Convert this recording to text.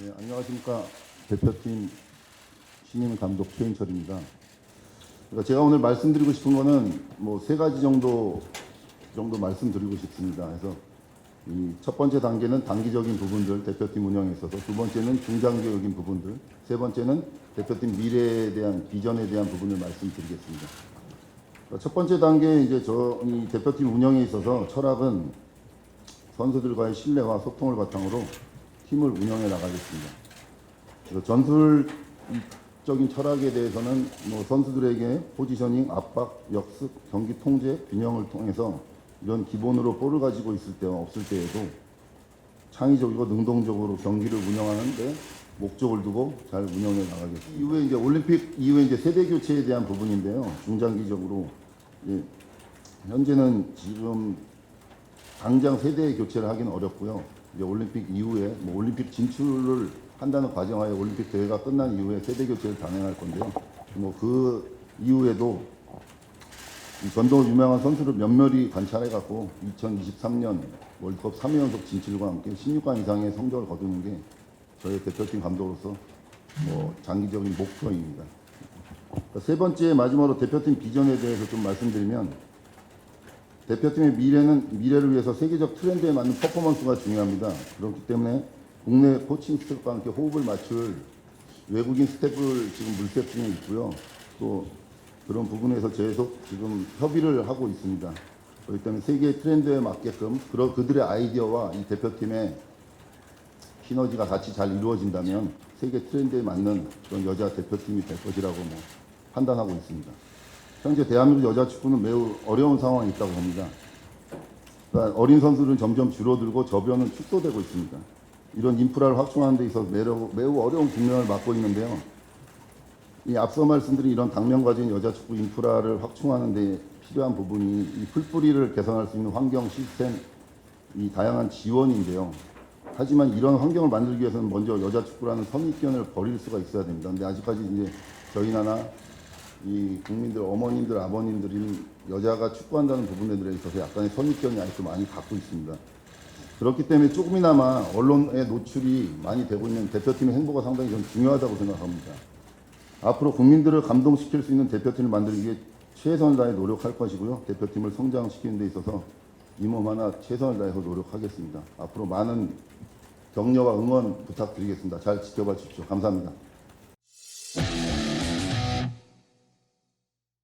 네, 안녕하십니까 대표팀 신임 감독 최인철입니다. 그러니까 제가 오늘 말씀드리고 싶은 거는 뭐 세 가지 정도 정도 말씀드리고 싶습니다. 그래서 이 첫 번째 단계는 단기적인 부분들 대표팀 운영에 있어서 두 번째는 중장기적인 부분들 세 번째는 대표팀 미래에 대한 비전에 대한 부분을 말씀드리겠습니다. 그러니까 첫 번째 단계 이제 저이 대표팀 운영에 있어서 철학은 선수들과의 신뢰와 소통을 바탕으로 팀을 운영해 나가겠습니다. 그래서 전술적인 철학에 대해서는 뭐 선수들에게 포지셔닝, 압박, 역습, 경기 통제, 균형을 통해서 이런 기본으로 볼을 가지고 있을 때와 없을 때에도 창의적이고 능동적으로 경기를 운영하는데 목적을 두고 잘 운영해 나가겠습니다. 이후에 이제 올림픽 이후에 이제 세대 교체에 대한 부분인데요. 중장기적으로 예, 현재는 지금 당장 세대 교체를 하기는 어렵고요. 이제 올림픽 이후에 뭐 올림픽 진출을 한다는 과정하에 올림픽 대회가 끝난 이후에 세대 교체를 단행할 건데요. 뭐 그 이후에도 이 전도 유명한 선수를 몇몇이 관찰해 갖고 2023년 월드컵 3회 연속 진출과 함께 16강 이상의 성적을 거두는 게 저희 대표팀 감독으로서 뭐 장기적인 목표입니다. 그러니까 세 번째 마지막으로 대표팀 비전에 대해서 좀 말씀드리면 대표팀의 미래는 미래를 위해서 세계적 트렌드에 맞는 퍼포먼스가 중요합니다. 그렇기 때문에 국내 코칭 스태프와 함께 호흡을 맞출 외국인 스태프를 지금 물색 중에 있고요. 또 그런 부분에서 계속 지금 협의를 하고 있습니다. 그렇기 때문에 세계 트렌드에 맞게끔 그런 그들의 아이디어와 이 대표팀의 시너지가 같이 잘 이루어진다면 세계 트렌드에 맞는 그런 여자 대표팀이 될 것이라고 뭐 판단하고 있습니다. 현재 대한민국 여자 축구는 매우 어려운 상황에 있다고 봅니다. 그러니까 어린 선수들은 점점 줄어들고 저변은 축소되고 있습니다. 이런 인프라를 확충하는 데 있어서 매우, 어려운 국면을 맞고 있는데요. 이 앞서 말씀드린 이런 당면 가진 여자 축구 인프라를 확충하는 데 필요한 부분이 이 풀뿌리를 개선할 수 있는 환경 시스템, 이 다양한 지원인데요. 하지만 이런 환경을 만들기 위해서는 먼저 여자 축구라는 선입견을 버릴 수가 있어야 됩니다. 근데 아직까지 이제 저희 나라 이 국민들, 어머님들, 아버님들이 여자가 축구한다는 부분에 있어서 약간의 선입견이 아직도 많이 갖고 있습니다. 그렇기 때문에 조금이나마 언론에 노출이 많이 되고 있는 대표팀의 행보가 상당히 좀 중요하다고 생각합니다. 앞으로 국민들을 감동시킬 수 있는 대표팀을 만들기 위해 최선을 다해 노력할 것이고요. 대표팀을 성장시키는 데 있어서 이몸 하나 최선을 다해서 노력하겠습니다. 앞으로 많은 격려와 응원 부탁드리겠습니다. 잘 지켜봐 주십시오. 감사합니다.